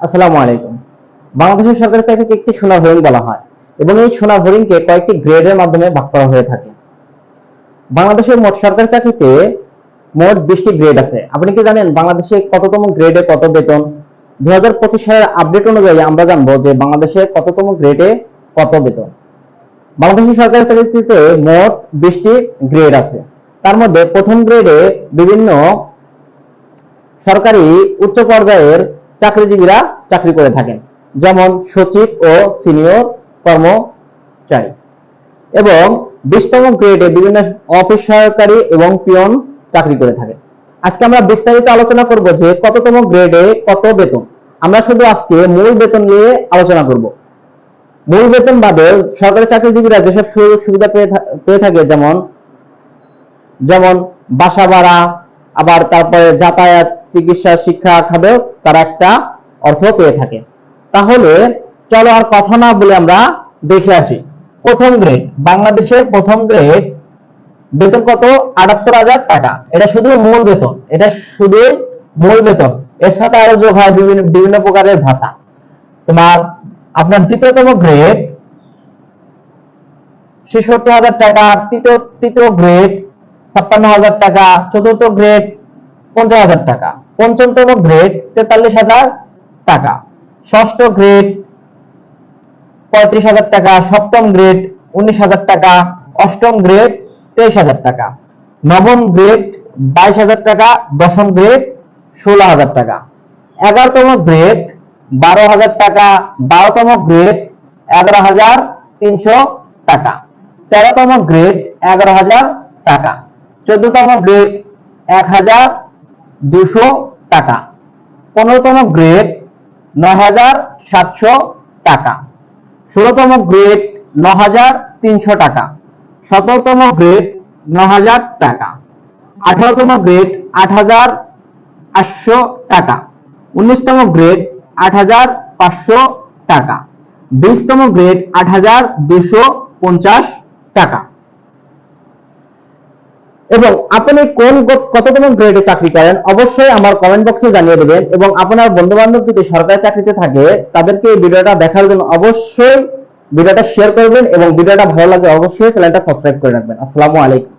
আসসালামু আলাইকুম। বাংলাদেশের সরকারি চাকরিকে একটি সোনার হরিণ বলা হয় এবং এই সোনার হরিণকে কয়েকটি গ্রেডের মাধ্যমে ভাগ করা হয়ে থাকে। বাংলাদেশের মোট সরকারি চাকরিতে মোট বিশটি গ্রেড আছে। আপনি কি জানেন বাংলাদেশে কততম গ্রেডে কত বেতন? দুই হাজার পঁচিশ সালের আপডেট অনুযায়ী আমরা জানব যে বাংলাদেশে কততম গ্রেডে কত বেতন। বাংলাদেশের সরকারি চাকরিতে মোট বিশটি গ্রেড আছে। তার মধ্যে প্রথম গ্রেডে বিভিন্ন সরকারি উচ্চ পর্যায়ের চাকরিজীবীরা চাকরি করে থাকেন, যেমন সচিব ও সিনিয়র কর্মচারী। এবং বিশতম গ্রেডে বিভিন্ন অফিস সহকারী এবং পিয়ন চাকরি করে থাকে আজকে আমরা বিস্তারিত আলোচনা করব যে কততম গ্রেডে কত বেতন। আমরা শুধু আজকে মূল বেতন নিয়ে আলোচনা করব। মূল বেতন বাদে সরকারি চাকরিজীবীরা যেসব সুযোগ সুবিধা পেয়ে থাকে, যেমন যেমন বাসা ভাড়া, আবার তারপরে যাতায়াত চিকিৎসা শিক্ষা খাতেও তারা একটা অর্থ পেয়ে থাকে। তাহলে চলো আর কথা না বলে আমরা দেখে আসি। প্রথম গ্রেড বাংলাদেশের প্রথম গ্রেড বেতন কত? আটাত্তর হাজার টাকা। এটা শুধু মূল বেতন, এটা শুধু মূল বেতন। এর সাথে আরও যোগ হয় বিভিন্ন বিভিন্ন প্রকারের ভাতা। তোমার, আপনার তৃতীয়তম গ্রেড ছেষট্টি হাজার টাকা। তৃতীয় তৃতীয় গ্রেড ছাপ্পান্ন হাজার টাকা। চতুর্থ গ্রেড পঞ্চাশ হাজার টাকা। পঞ্চমতম গ্রেড তেতাল্লিশ হাজার টাকা। ষষ্ঠ গ্রেড পঁয়ত্রিশ হাজার টাকা। সপ্তম গ্রেড উনিশ হাজার টাকা। অষ্টম গ্রেড তেইশ হাজার টাকা। নবম গ্রেড বাইশ হাজার টাকা। দশম গ্রেড ষোলো হাজার টাকা। এগারোতম গ্রেড বারো হাজার টাকা। বারোতম গ্রেড এগারো হাজার তিনশো টাকা। তেরোতম গ্রেড এগারো হাজার টাকা। চোদ্দতম গ্রেড এক হাজার দুশো টাকা। পনেরোতম গ্রেড নয় হাজার সাতশো টাকা। ষোলোতম গ্রেড ন হাজার তিনশো টাকা। সতেরোতম গ্রেড ন হাজার টাকা। আঠারোতম গ্রেড আট হাজার আটশো টাকা। উনিশতম গ্রেড আট হাজার পাঁচশো টাকা। বিশতম গ্রেড আট হাজার দুশো পঞ্চাশ টাকা। এবং আপনি কোন কততম গ্রেডে চাকরি করেন, অবশ্যই আমার কমেন্ট বক্সে জানিয়ে দেবেন এবং আপনার বন্ধু বান্ধব যদি সরকারি চাকরিতে থাকে, তাদেরকে এই ভিডিওটা দেখার জন্য অবশ্যই ভিডিওটা শেয়ার করবেন এবং ভিডিওটা ভালো লাগে অবশ্যই চ্যানেলটা সাবস্ক্রাইব করে রাখবেন। আসসালামু আলাইকুম।